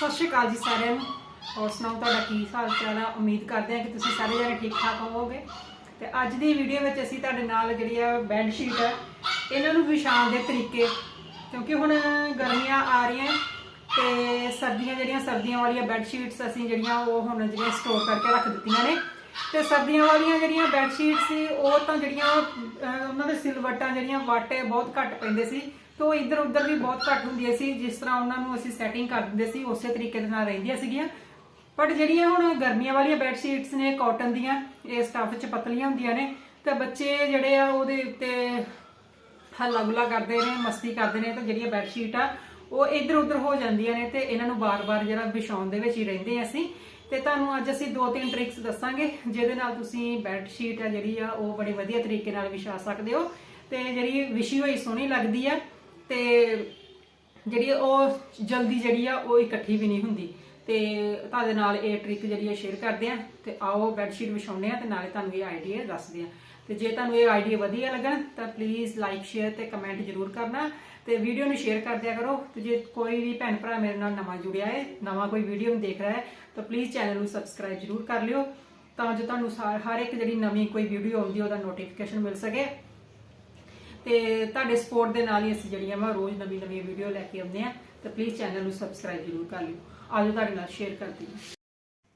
ਸਤਿ ਸ਼੍ਰੀ ਅਕਾਲ ਜੀ ਸਾਰਿਆਂ ਨੂੰ। ਹੋਰ ਸੁਣਾਓ, ਤੁਹਾਡਾ ਕੀ ਹਾਲ ਚਾਲ ਆ? ਉਮੀਦ ਕਰਦੇ ਹਾਂ ਕਿ ਤੁਸੀਂ ਸਾਰੇ ਜਣੇ ਠੀਕ ਠਾਕ ਹੋਵੋਗੇ। ਤੇ ਅੱਜ ਦੀ ਵੀਡੀਓ ਵਿੱਚ ਅਸੀਂ ਤੁਹਾਡੇ ਨਾਲ ਜਿਹੜੀ ਆ ਬੈੱਡ ਸ਼ੀਟ ਆ, ਇਹਨਾਂ ਨੂੰ ਵਿਛਾਉਣ ਦੇ ਤਰੀਕੇ। ਕਿਉਂਕਿ ਹੁਣ ਗਰਮੀਆਂ ਆ ਰਹੀਆਂ ਤੇ ਸਰਦੀਆਂ ਜਿਹੜੀਆਂ, ਸਰਦੀਆਂ ਵਾਲੀਆਂ ਬੈੱਡ ਸ਼ੀਟਸ ਅਸੀਂ ਜਿਹੜੀਆਂ, ਉਹ ਹੁਣ ਜਿਹੜੀਆਂ ਸਟੋਰ ਕਰਕੇ ਰੱਖ ਦਿੱਤੀਆਂ ਨੇ। ਤੇ ਸਰਦੀਆਂ ਵਾਲੀਆਂ ਜਿਹੜੀਆਂ ਬੈੱਡ ਸ਼ੀਟਸ ਸੀ, ਉਹ ਤਾਂ ਜਿਹੜੀਆਂ ਉਹਨਾਂ ਦੇ ਸਿਲਵਟਾਂ ਜਿਹੜੀਆਂ ਵਾਟੇ ਬਹੁਤ ਘੱਟ ਪੈਂਦੇ ਸੀ। ਤੇ ਉਹ ਇੱਧਰ ਉੱਧਰ ਵੀ ਬਹੁਤ ਘੱਟ ਹੁੰਦੀਆਂ ਸੀ, ਜਿਸ ਤਰ੍ਹਾਂ ਉਹਨਾਂ ਨੂੰ ਅਸੀਂ ਸੈਟਿੰਗ ਕਰ ਦਿੰਦੇ ਸੀ, ਉਸੇ ਤਰੀਕੇ ਦੇ ਨਾਲ ਰਹਿੰਦੀਆਂ ਸੀਗੀਆਂ। ਬਟ ਜਿਹੜੀਆਂ ਹੁਣ ਗਰਮੀਆਂ ਵਾਲੀਆਂ ਬੈੱਡ ਸ਼ੀਟਸ ਨੇ ਕਾਟਨ ਦੀਆਂ, ਇਹ ਸਟਫ 'ਚ ਪਤਲੀਆਂ ਹੁੰਦੀਆਂ ਨੇ, ਤੇ ਬੱਚੇ ਜਿਹੜੇ ਆ ਉਹਦੇ ਉੱਤੇ ਹੱਲਾ ਗੁੱਲਾ ਕਰਦੇ ਨੇ, ਮਸਤੀ ਕਰਦੇ ਨੇ, ਤੇ ਜਿਹੜੀਆਂ ਬੈੱਡ ਸ਼ੀਟ ਆ, ਉਹ ਇੱਧਰ ਉੱਧਰ ਹੋ ਜਾਂਦੀਆਂ ਨੇ, ਤੇ ਇਹਨਾਂ ਨੂੰ ਬਾਰ-ਬਾਰ ਜਿਹੜਾ ਵਿਛਾਉਣ ਦੇ ਵਿੱਚ ਹੀ ਰਹਿੰਦੇ ਆ ਅਸੀਂ। ਤੇ ਤੁਹਾਨੂੰ ਅੱਜ ਅਸੀਂ ਦੋ ਤਿੰਨ ਟ੍ਰਿਕਸ ਦੱਸਾਂਗੇ, ਜਿਹਦੇ ਨਾਲ ਤੁਸੀਂ ਬੈੱਡ ਸ਼ੀਟ ਆ ਜਿਹੜੀ ਆ, ਉਹ ਬੜੇ ਵਧੀਆ ਤਰੀਕੇ ਨਾਲ ਵਿਛਾ ਸਕਦੇ ਹੋ। ਤੇ ਜਿਹੜੀ ਵਿਛੀ ਹੋਈ ਸੋਹਣੀ ਲੱਗਦੀ ਆ ਤੇ ਜਿਹੜੀ ਉਹ ਜਲਦੀ ਜਿਹੜੀ ਆ ਉਹ ਇਕੱਠੀ ਵੀ ਨਹੀਂ ਹੁੰਦੀ। ਤੇ ਤੁਹਾਡੇ ਨਾਲ ਇਹ ਟ੍ਰਿਕ ਜਿਹੜੀ ਆ ਸ਼ੇਅਰ ਕਰਦੇ ਆ, ਤੇ ਆਓ ਬੈੱਡਸ਼ੀਟ ਵਿਛਾਉਂਦੇ ਆ ਤੇ ਨਾਲੇ ਤੁਹਾਨੂੰ ਇਹ ਆਈਡੀਆ ਦੱਸਦੇ ਆ। ਤੇ ਜੇ ਤੁਹਾਨੂੰ ਇਹ ਆਈਡੀਆ ਵਧੀਆ ਲੱਗਣ, ਤਾਂ ਪਲੀਜ਼ ਲਾਈਕ ਸ਼ੇਅਰ ਤੇ ਕਮੈਂਟ ਜ਼ਰੂਰ ਕਰਨਾ। ਤੇ ਵੀਡੀਓ ਨੂੰ ਸ਼ੇਅਰ ਕਰ ਦਿਆ ਕਰੋ। ਤੇ ਜੇ ਕੋਈ ਵੀ ਭੈਣ ਭਰਾ ਮੇਰੇ ਨਾਲ ਨਵਾਂ ਜੁੜਿਆ ਹੈ, ਨਵਾਂ ਕੋਈ ਵੀਡੀਓ ਨੂੰ ਦੇਖ ਰਿਹਾ ਹੈ, ਤਾਂ ਪਲੀਜ਼ ਚੈਨਲ ਨੂੰ ਸਬਸਕ੍ਰਾਈਬ ਜ਼ਰੂਰ ਕਰ ਲਿਓ। ਤਾਂ ਜੋ ਤੁਹਾਨੂੰ ਹਰ ਇੱਕ ਜਿਹੜੀ ਨਵੀਂ ਕੋਈ ਵੀਡੀਓ ਆਉਂਦੀ ਉਹਦਾ ਨੋਟੀਫਿਕੇਸ਼ਨ ਮਿਲ ਸਕੇ। ਤੇ ਤੁਹਾਡੇ ਸਪੋਰਟ ਦੇ ਨਾਲ ਹੀ ਅਸੀਂ ਜਿਹੜੀਆਂ ਵਾ ਰੋਜ਼ ਨਵੀਂ ਨਵੀਂ ਵੀਡੀਓ ਲੈ ਕੇ ਆਉਂਦੇ ਆ ਤੇ ਪਲੀਜ਼ ਚੈਨਲ ਨੂੰ ਸਬਸਕ੍ਰਾਈਬ ਜ਼ਰੂਰ ਕਰ ਲਿਓ। ਆਜੋ ਤੁਹਾਡੇ ਨਾਲ ਸ਼ੇਅਰ ਕਰਦੀ ਹਾਂ।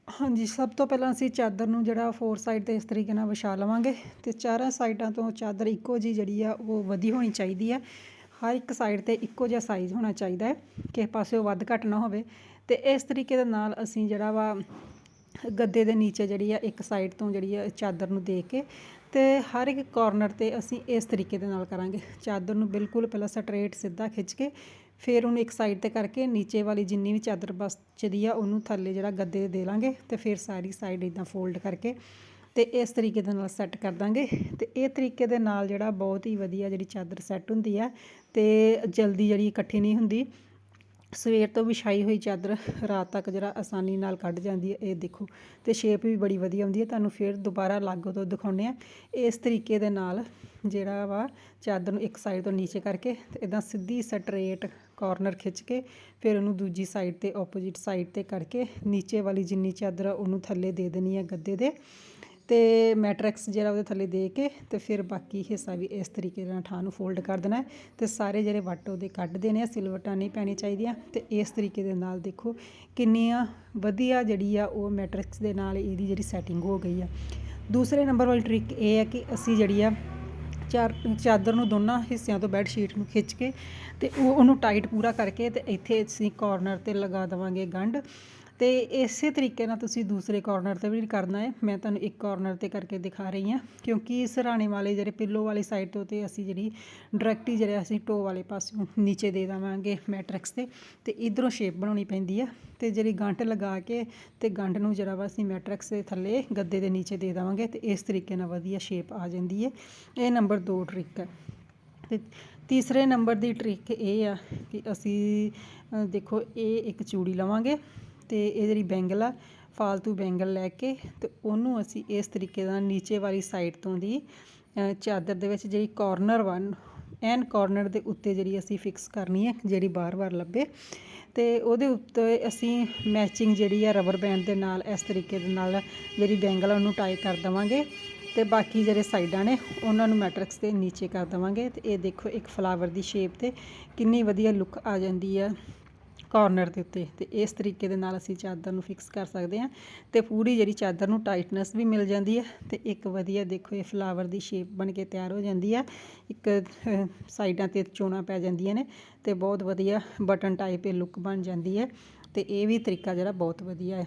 ਹਾਂਜੀ, ਸਭ ਤੋਂ ਪਹਿਲਾਂ ਅਸੀਂ ਚਾਦਰ ਨੂੰ ਜਿਹੜਾ ਫੋਰ ਸਾਈਡ ਤੇ ਇਸ ਤਰੀਕੇ ਨਾਲ ਵਿਛਾ ਲਵਾਂਗੇ, ਤੇ ਚਾਰਾਂ ਸਾਈਡਾਂ ਤੋਂ ਚਾਦਰ ਇੱਕੋ ਜੀ ਜਿਹੜੀ ਆ, ਉਹ ਵਧੀ ਹੋਣੀ ਚਾਹੀਦੀ ਆ। ਹਰ ਇੱਕ ਸਾਈਡ ਤੇ ਇੱਕੋ ਜਿਹਾ ਸਾਈਜ਼ ਹੋਣਾ ਚਾਹੀਦਾ ਹੈ, ਕਿਸੇ ਪਾਸੇ ਵੱਧ ਘੱਟ ਨਾ ਹੋਵੇ। ਤੇ ਇਸ ਤਰੀਕੇ ਦੇ ਨਾਲ ਅਸੀਂ ਜਿਹੜਾ ਵਾ ਗੱਦੇ ਦੇ ਨੀਚੇ ਜਿਹੜੀ ਆ, ਇੱਕ ਸਾਈਡ ਤੋਂ ਜਿਹੜੀ ਆ, ਚਾਦਰ ਨੂੰ ਦੇ ਕੇ ਤੇ ਹਰ ਇੱਕ ਕੋਰਨਰ ਤੇ ਅਸੀਂ ਇਸ ਤਰੀਕੇ ਦੇ ਨਾਲ ਕਰਾਂਗੇ। ਚਾਦਰ ਨੂੰ ਬਿਲਕੁਲ ਪਹਿਲਾਂ ਸਟਰੇਟ ਸਿੱਧਾ ਖਿੱਚ ਕੇ ਫਿਰ ਉਹਨੂੰ ਇੱਕ ਸਾਈਡ ਤੇ ਕਰਕੇ ਨੀਚੇ ਵਾਲੀ ਜਿੰਨੀ ਵੀ ਚਾਦਰ ਬਚਦੀ ਆ, ਉਹਨੂੰ ਥੱਲੇ ਜਿਹੜਾ ਗੱਦੇ ਦੇ ਦੇ ਲਾਂਗੇ ਤੇ ਫਿਰ ਸਾਰੀ ਸਾਈਡ ਇਦਾਂ ਫੋਲਡ ਕਰਕੇ ਤੇ ਇਸ ਤਰੀਕੇ ਦੇ ਨਾਲ ਸੈੱਟ ਕਰ ਦਾਂਗੇ। ਤੇ ਇਹ ਤਰੀਕੇ ਦੇ ਨਾਲ ਜਿਹੜਾ ਬਹੁਤ ਹੀ ਵਧੀਆ ਜਿਹੜੀ ਚਾਦਰ ਸੈੱਟ ਹੁੰਦੀ ਆ ਤੇ ਜਲਦੀ ਜਿਹੜੀ ਇਕੱਠੀ ਨਹੀਂ ਹੁੰਦੀ ਸਵੇਰ ਤੋਂ ਵਿਛਾਈ ਹੋਈ ਚਾਦਰ ਰਾਤ ਤੱਕ ਜਿਹੜਾ ਆਸਾਨੀ ਨਾਲ ਕੱਢ ਜਾਂਦੀ ਹੈ, ਇਹ ਦੇਖੋ। ਤੇ ਸ਼ੇਪ ਵੀ ਬੜੀ ਵਧੀਆ ਹੁੰਦੀ ਹੈ, ਤੁਹਾਨੂੰ ਫਿਰ ਦੁਬਾਰਾ ਲਾਗੋ ਤੋਂ ਦਿਖਾਉਂਦੇ ਆ ਇਸ ਤਰੀਕੇ ਦੇ ਨਾਲ ਜਿਹੜਾ ਵਾ ਚਾਦਰ ਨੂੰ ਇੱਕ ਸਾਈਡ ਤੋਂ ਨੀਚੇ ਕਰਕੇ ਤੇ ਇਦਾਂ ਸਿੱਧੀ ਸਟਰੇਟ ਕਾਰਨਰ ਖਿੱਚ ਕੇ ਫਿਰ ਉਹਨੂੰ ਦੂਜੀ ਸਾਈਡ ਤੇ ਆਪੋਜ਼ਿਟ ਸਾਈਡ ਤੇ ਕਰਕੇ ਨੀਚੇ ਵਾਲੀ ਜਿੰਨੀ ਚਾਦਰ ਆ ਉਹਨੂੰ ਥੱਲੇ ਦੇ ਦੇਣੀ ਹੈ ਗੱਦੇ ਦੇ। ਤੇ ਮੈਟਰਿਕਸ ਜਿਹੜਾ ਉਹਦੇ ਥੱਲੇ ਦੇ ਕੇ ਤੇ ਫਿਰ ਬਾਕੀ ਹਿੱਸਾ ਵੀ ਇਸ ਤਰੀਕੇ ਨਾਲ ਠਾਹ ਨੂੰ ਫੋਲਡ ਕਰ ਦੇਣਾ ਹੈ। ਤੇ ਸਾਰੇ ਜਿਹੜੇ ਵੱਟ ਉਹਦੇ ਕੱਢ ਦੇਣੇ ਆ ਸਿਲਵਟਾਂ ਨਹੀਂ ਪੈਣੀ ਚਾਹੀਦੀਆਂ ਤੇ ਇਸ ਤਰੀਕੇ ਦੇ ਨਾਲ ਦੇਖੋ ਕਿੰਨੀਆਂ ਵਧੀਆ ਜਿਹੜੀ ਆ ਉਹ ਮੈਟਰਿਕਸ ਦੇ ਨਾਲ ਇਹਦੀ ਜਿਹੜੀ ਸੈਟਿੰਗ ਹੋ ਗਈ ਆ। ਦੂਸਰੇ ਨੰਬਰ ਵਾਲੀ ਟ੍ਰਿਕ ਇਹ ਹੈ ਕਿ ਅਸੀਂ ਜਿਹੜੀ ਆ ਚਾਰ, ਚਾਦਰ ਨੂੰ ਦੋਨਾਂ ਹਿੱਸਿਆਂ ਤੋਂ ਬੈੱਡ ਸ਼ੀਟ ਨੂੰ ਖਿੱਚ ਕੇ ਤੇ ਉਹ ਉਹਨੂੰ ਟਾਈਟ ਪੂਰਾ ਕਰਕੇ ਤੇ ਇੱਥੇ ਅਸੀਂ ਕਾਰਨਰ ਤੇ ਲਗਾ ਦੇਵਾਂਗੇ ਗੰਢ। ਤੇ ਇਸੇ ਤਰੀਕੇ ਨਾਲ ਤੁਸੀਂ ਦੂਸਰੇ ਕਾਰਨਰ ਤੇ ਵੀ ਕਰਨਾ ਹੈ। ਮੈਂ ਤੁਹਾਨੂੰ ਇੱਕ ਕਾਰਨਰ ਤੇ ਕਰਕੇ ਦਿਖਾ ਰਹੀ ਹਾਂ, ਕਿਉਂਕਿ ਸਰਾਣੇ ਵਾਲੇ ਜਿਹੜੇ ਪਿੱਲੋ ਵਾਲੀ ਸਾਈਡ ਤੋਂ ਤੇ ਅਸੀਂ ਜਿਹੜੀ ਡਾਇਰੈਕਟ ਹੀ ਜਿਹੜਾ ਅਸੀਂ ਟੋ ਵਾਲੇ ਪਾਸਿਓਂ ਨੀਚੇ ਦੇ ਦੇਵਾਂਗੇ ਮੈਟ੍ਰਿਕਸ ਤੇ ਤੇ ਇਧਰੋਂ ਸ਼ੇਪ ਬਣਾਉਣੀ ਪੈਂਦੀ ਆ। ਤੇ ਜਿਹੜੀ ਗੰਢ ਲਗਾ ਕੇ ਤੇ ਗੰਢ ਨੂੰ ਜਿਹੜਾ ਵਾ ਅਸੀਂ ਮੈਟ੍ਰਿਕਸ ਦੇ ਥੱਲੇ ਗੱਦੇ ਦੇ ਨੀਚੇ ਦੇ ਦੇਵਾਂਗੇ, ਤੇ ਇਸ ਤਰੀਕੇ ਨਾਲ ਵਧੀਆ ਸ਼ੇਪ ਆ ਜਾਂਦੀ ਹੈ। ਇਹ ਨੰਬਰ 2 ਟ੍ਰਿਕ ਹੈ। ਤੇ ਤੀਸਰੇ ਨੰਬਰ ਦੀ ਟ੍ਰਿਕ ਇਹ ਆ ਕਿ ਅਸੀਂ ਦੇਖੋ, ਇਹ ਇੱਕ ਚੂੜੀ ਲਵਾਂਗੇ। ਤੇ ਇਹ ਜਿਹੜੀ ਬੈਂਗਲ ਆ, ਫਾਲਤੂ ਬੈਂਗਲ ਲੈ ਕੇ ਤੇ ਉਹਨੂੰ ਅਸੀਂ ਇਸ ਤਰੀਕੇ ਨਾਲ ਨੀਚੇ ਵਾਲੀ ਸਾਈਡ ਤੋਂ ਦੀ ਚਾਦਰ ਦੇ ਵਿੱਚ ਜਿਹੜੀ ਕਾਰਨਰ ਵਨ ਐਨ ਕਾਰਨਰ ਦੇ ਉੱਤੇ ਜਿਹੜੀ ਅਸੀਂ ਫਿਕਸ ਕਰਨੀ ਹੈ ਜਿਹੜੀ ਬਾਰ-ਬਾਰ ਲੱਭੇ ਤੇ ਉਹਦੇ ਉੱਤੇ ਅਸੀਂ ਮੈਚਿੰਗ ਜਿਹੜੀ ਆ ਰਬਰ ਬੈਂਡ ਦੇ ਨਾਲ ਇਸ ਤਰੀਕੇ ਦੇ ਨਾਲ ਜਿਹੜੀ ਬੈਂਗਲ ਆ ਉਹਨੂੰ ਟਾਈ ਕਰ ਦੇਵਾਂਗੇ ਤੇ ਬਾਕੀ ਜਿਹੜੇ ਸਾਈਡਾਂ ਨੇ ਉਹਨਾਂ ਨੂੰ ਮੈਟ੍ਰਿਕਸ ਦੇ ਨੀਚੇ ਕਰ ਦੇਵਾਂਗੇ ਤੇ ਇਹ ਦੇਖੋ ਇੱਕ ਫਲਾਵਰ ਦੀ ਸ਼ੇਪ ਤੇ ਕਿੰਨੀ ਵਧੀਆ ਲੁੱਕ ਆ ਜਾਂਦੀ ਆ। ਕਾਰਨਰ ਦੇ ਉੱਤੇ ਤੇ ਇਸ ਤਰੀਕੇ ਦੇ ਨਾਲ ਅਸੀਂ ਚਾਦਰ ਨੂੰ ਫਿਕਸ ਕਰ ਸਕਦੇ ਹਾਂ ਤੇ ਪੂਰੀ ਜਿਹੜੀ ਚਾਦਰ ਨੂੰ ਟਾਈਟਨੈਸ ਵੀ ਮਿਲ ਜਾਂਦੀ ਹੈ ਤੇ ਇੱਕ ਵਧੀਆ ਦੇਖੋ ਇਹ ਫਲਾਵਰ ਦੀ ਸ਼ੇਪ ਬਣ ਕੇ ਤਿਆਰ ਹੋ ਜਾਂਦੀ ਹੈ। ਇੱਕ ਸਾਈਡਾਂ ਤੇ ਚੋਣਾਂ ਪੈ ਜਾਂਦੀਆਂ ਨੇ ਤੇ ਬਹੁਤ ਵਧੀਆ ਬਟਨ ਟਾਈਪ ਇਹ ਲੁੱਕ ਬਣ ਜਾਂਦੀ ਹੈ ਤੇ ਇਹ ਵੀ ਤਰੀਕਾ ਜਿਹੜਾ ਬਹੁਤ ਵਧੀਆ ਹੈ।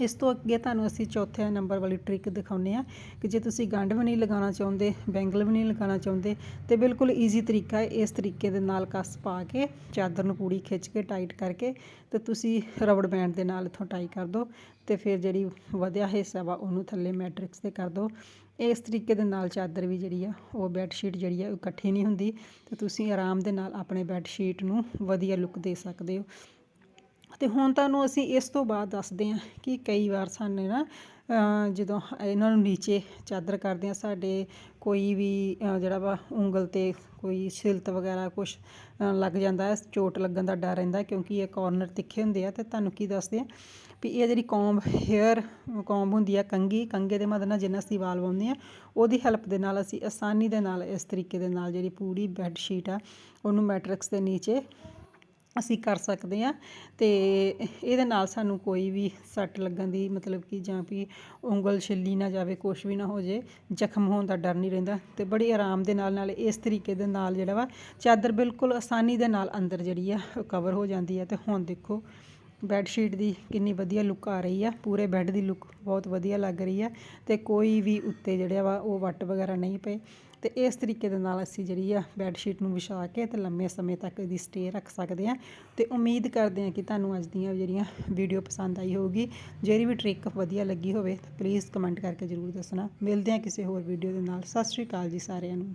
ਇਸ ਤੋਂ ਅੱਗੇ ਤੁਹਾਨੂੰ ਅਸੀਂ ਚੌਥੇ ਨੰਬਰ ਵਾਲੀ ਟ੍ਰਿਕ ਦਿਖਾਉਂਦੇ ਆ ਕਿ ਜੇ ਤੁਸੀਂ ਗੰਢ ਵੀ ਨਹੀਂ ਲਗਾਉਣਾ ਚਾਹੁੰਦੇ, ਬੈਂਗਲ ਵੀ ਨਹੀਂ ਲਗਾਉਣਾ ਚਾਹੁੰਦੇ, ਤੇ ਬਿਲਕੁਲ ਈਜ਼ੀ ਤਰੀਕਾ ਹੈ ਇਸ ਤਰੀਕੇ ਦੇ ਨਾਲ ਕੱਸ ਪਾ ਕੇ ਚਾਦਰ ਨੂੰ ਪੂਰੀ ਖਿੱਚ ਕੇ ਟਾਈਟ ਕਰਕੇ ਤੇ ਤੁਸੀਂ ਰਬੜ ਬੈਂਡ ਦੇ ਨਾਲ ਇਥੋਂ ਟਾਈ ਕਰ ਦਿਓ ਤੇ ਫਿਰ ਜਿਹੜੀ ਵਧਿਆ ਹਿੱਸਾ ਵਾ ਉਹਨੂੰ ਥੱਲੇ ਮੈਟ੍ਰਿਕਸ ਤੇ ਕਰ ਦਿਓ। ਇਸ ਤਰੀਕੇ ਦੇ ਨਾਲ ਚਾਦਰ ਵੀ ਜਿਹੜੀ ਆ, ਉਹ ਬੈੱਡ ਸ਼ੀਟ ਜਿਹੜੀ ਆ ਉਹ ਇਕੱਠੀ ਨਹੀਂ ਹੁੰਦੀ ਤੇ ਤੁਸੀਂ ਆਰਾਮ ਦੇ ਨਾਲ ਆਪਣੇ ਬੈੱਡ ਸ਼ੀਟ ਨੂੰ ਵਧੀਆ ਲੁੱਕ ਦੇ ਸਕਦੇ ਹੋ। ਅਤੇ ਹੁਣ ਤੁਹਾਨੂੰ ਅਸੀਂ ਇਸ ਤੋਂ ਬਾਅਦ ਦੱਸਦੇ ਹਾਂ ਕਿ ਕਈ ਵਾਰ ਸਾਨੂੰ ਨਾ ਜਦੋਂ ਇਹਨਾਂ ਨੂੰ ਨੀਚੇ ਚਾਦਰ ਕਰਦੇ ਹਾਂ, ਸਾਡੇ ਕੋਈ ਵੀ ਜਿਹੜਾ ਵਾ ਉਂਗਲ ਤੇ ਕੋਈ ਸਿਲਤ ਵਗੈਰਾ ਕੁਛ ਲੱਗ ਜਾਂਦਾ ਚੋਟ ਲੱਗਣ ਦਾ ਡਰ ਰਹਿੰਦਾ ਕਿਉਂਕਿ ਇਹ ਕੋਰਨਰ ਤਿੱਖੇ ਹੁੰਦੇ ਆ ਅਤੇ ਤੁਹਾਨੂੰ ਕੀ ਦੱਸਦੇ ਆ ਵੀ ਇਹ ਜਿਹੜੀ ਕੌਮ ਹੇਅਰ ਕੌਮ ਹੁੰਦੀ ਆ ਕੰਘੀ, ਕੰਘੇ ਦੇ ਮਦਦ ਨਾਲ ਜਿੰਨਾ ਅਸੀਂ ਵਾਲ ਵਾਉਂਦੇ ਆ ਉਹਦੀ ਹੈਲਪ ਦੇ ਨਾਲ ਅਸੀਂ ਆਸਾਨੀ ਦੇ ਨਾਲ ਇਸ ਤਰੀਕੇ ਦੇ ਨਾਲ ਜਿਹੜੀ ਪੂਰੀ ਬੈੱਡ ਸ਼ੀਟ ਆ, ਉਹਨੂੰ ਮੈਟਰਿਕਸ ਦੇ ਨੀਚੇ ਅਸੀਂ ਕਰ ਸਕਦੇ ਹਾਂ ਅਤੇ ਇਹਦੇ ਨਾਲ ਸਾਨੂੰ ਕੋਈ ਵੀ ਸੱਟ ਲੱਗਣ ਦੀ ਮਤਲਬ ਕਿ ਜਾਂ ਵੀ ਉਂਗਲ ਛਿੱਲੀ ਨਾ ਜਾਵੇ, ਕੁਛ ਵੀ ਨਾ ਹੋ ਜੇ ਜ਼ਖਮ ਹੋਣ ਦਾ ਡਰ ਨਹੀਂ ਰਹਿੰਦਾ ਅਤੇ ਬੜੀ ਆਰਾਮ ਦੇ ਨਾਲ ਨਾਲ ਇਸ ਤਰੀਕੇ ਦੇ ਨਾਲ ਜਿਹੜਾ ਵਾ ਚਾਦਰ ਬਿਲਕੁਲ ਆਸਾਨੀ ਦੇ ਨਾਲ ਅੰਦਰ ਜਿਹੜੀ ਆ ਕਵਰ ਹੋ ਜਾਂਦੀ ਹੈ ਅਤੇ ਹੁਣ ਦੇਖੋ ਬੈੱਡ ਸ਼ੀਟ ਦੀ ਕਿੰਨੀ ਵਧੀਆ ਲੁੱਕ ਆ ਰਹੀ ਆ, ਪੂਰੇ ਬੈੱਡ ਦੀ ਲੁੱਕ ਬਹੁਤ ਵਧੀਆ ਲੱਗ ਰਹੀ ਆ ਅਤੇ ਕੋਈ ਵੀ ਉੱਤੇ ਜਿਹੜਾ ਵਾ ਉਹ ਵੱਟ ਵਗੈਰਾ ਨਹੀਂ ਪਏ। ਤੇ ਇਸ ਤਰੀਕੇ ਦੇ ਨਾਲ ਅਸੀਂ ਜਿਹੜੀ ਆ ਬੈੱਡ ਸ਼ੀਟ ਨੂੰ ਵਿਛਾ ਕੇ ਤੇ ਲੰਮੇ ਸਮੇਂ ਤੱਕ ਇਹਦੀ ਸਟੇ ਰੱਖ ਸਕਦੇ ਆ ਤੇ ਉਮੀਦ ਕਰਦੇ ਆ ਕਿ ਤੁਹਾਨੂੰ ਅੱਜ ਦੀਆਂ ਜਿਹੜੀਆਂ ਵੀਡੀਓ ਪਸੰਦ ਆਈ ਹੋਊਗੀ। ਜਿਹੜੀ ਵੀ ਟ੍ਰਿਕ ਵਧੀਆ ਲੱਗੀ ਹੋਵੇ ਤਾਂ ਪਲੀਜ਼ ਕਮੈਂਟ ਕਰਕੇ ਜ਼ਰੂਰ ਦੱਸਣਾ। ਮਿਲਦੇ ਆ ਕਿਸੇ ਹੋਰ ਵੀਡੀਓ ਦੇ ਨਾਲ। ਸਤਿ ਸ਼੍ਰੀ ਅਕਾਲ ਜੀ ਸਾਰਿਆਂ ਨੂੰ।